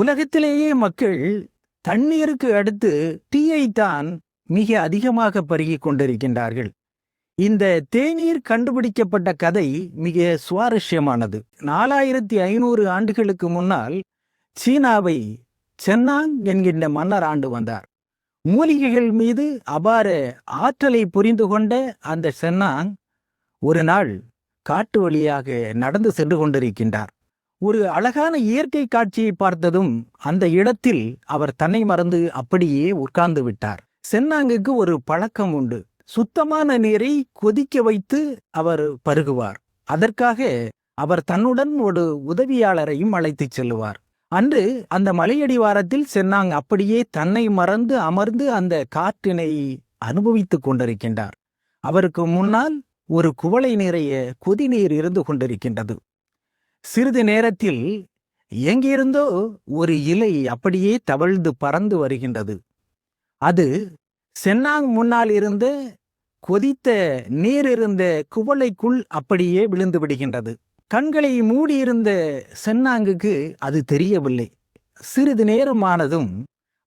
உலகத்திலேயே மக்கள் தண்ணீருக்கு அடுத்து டீயைத்தான் மிக அதிகமாக பருகிக் கொண்டிருக்கின்றார்கள். இந்த தேநீர் கண்டுபிடிக்கப்பட்ட கதை மிக சுவாரஸ்யமானது. நாலாயிரத்தி ஐநூறு ஆண்டுகளுக்கு முன்னால் சீனாவை சென்னாங் என்கின்ற மன்னர் ஆண்டு வந்தார். மூலிகைகள் மீது அபார ஆற்றலை புரிந்து கொண்ட அந்த சென்னாங் ஒரு நாள் காட்டு வழியாக நடந்து சென்று கொண்டிருக்கின்றார். ஒரு அழகான இயற்கை காட்சியை பார்த்ததும் அந்த இடத்தில் அவர் தன்னை மறந்து அப்படியே உட்கார்ந்து விட்டார். சென்னாங்குக்கு ஒரு பழக்கம் உண்டு. சுத்தமான நீரை கொதிக்க வைத்து அவர் பருகுவார். அதற்காக அவர் தன்னுடன் ஒரு உதவியாளரையும் அழைத்துச் செல்லுவார். அன்று அந்த மலையடிவாரத்தில் சென்னாங் அப்படியே தன்னை மறந்து அமர்ந்து அந்த காற்றினை அனுபவித்துக் கொண்டிருக்கின்றார். அவருக்கு முன்னால் ஒரு குவளை நிறைய கொதிநீர் இருந்து கொண்டிருக்கின்றது. சிறிது நேரத்தில் எங்கிருந்தோ ஒரு இலை அப்படியே தவழ்ந்து பறந்து வருகின்றது. அது சென்னாங் முன்னால் இருந்த கொதித்த நீர் இருந்த குவளைக்குள் அப்படியே விழுந்து விடுகின்றது. கண்களை மூடியிருந்த சென்னாங்குக்கு அது தெரியவில்லை. சிறிது நேரமானதும்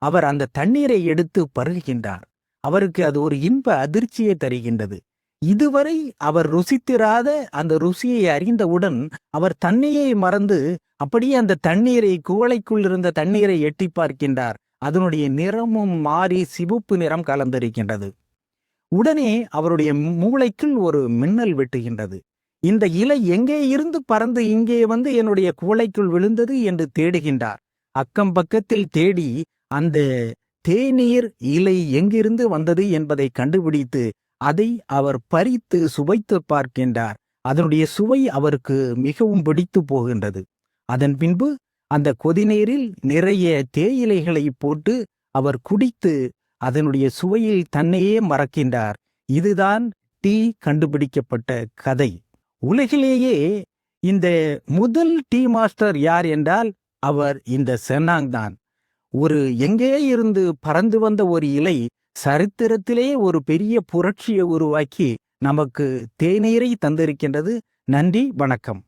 அவர் அந்த தண்ணீரை எடுத்து பருகுகின்றார். அவருக்கு அது ஒரு இன்ப அதிர்ச்சியை தருகின்றது. இதுவரை அவர் ருசித்திராத அந்த ருசியை அறிந்தவுடன் அவர் தண்ணியை மறந்து அப்படியே அந்த தண்ணீரை குவளைக்குள் இருந்த தண்ணீரை எட்டி பார்க்கின்றார். அதனுடைய நிறமும் மாறி சிவப்பு நிறம் கலந்திருக்கின்றது. உடனே அவருடைய மூளைக்குள் ஒரு மின்னல் வெட்டுகின்றது. இந்த இலை எங்கே இருந்து பறந்து இங்கே வந்து என்னுடைய குவளைக்குள் விழுந்தது என்று தேடுகின்றார். அக்கம் பக்கத்தில் தேடி அந்த தேநீர் இலை எங்கிருந்து வந்தது என்பதை கண்டுபிடித்து அதை அவர் பறித்து சுவைத்து பார்க்கின்றார். அதனுடைய சுவை அவருக்கு மிகவும் பிடித்து போகின்றது. அதன் பின்பு அந்த கொதிநீரில் நிறைய தேயிலைகளை போட்டு அவர் குடித்து அதனுடைய சுவையில் தன்னையே மறக்கின்றார். இதுதான் டீ கண்டுபிடிக்கப்பட்ட கதை. உலகிலேயே இந்த முதல் டீ மாஸ்டர் யார் என்றால் அவர் இந்த சென்னாங் தான். ஒரு எங்கே இருந்து பறந்து வந்த ஒரு இலை சரித்திரத்திலே ஒரு பெரிய புரட்சியை உருவாக்கி நமக்கு தேநீரை தந்திருக்கின்றது. நன்றி வணக்கம்.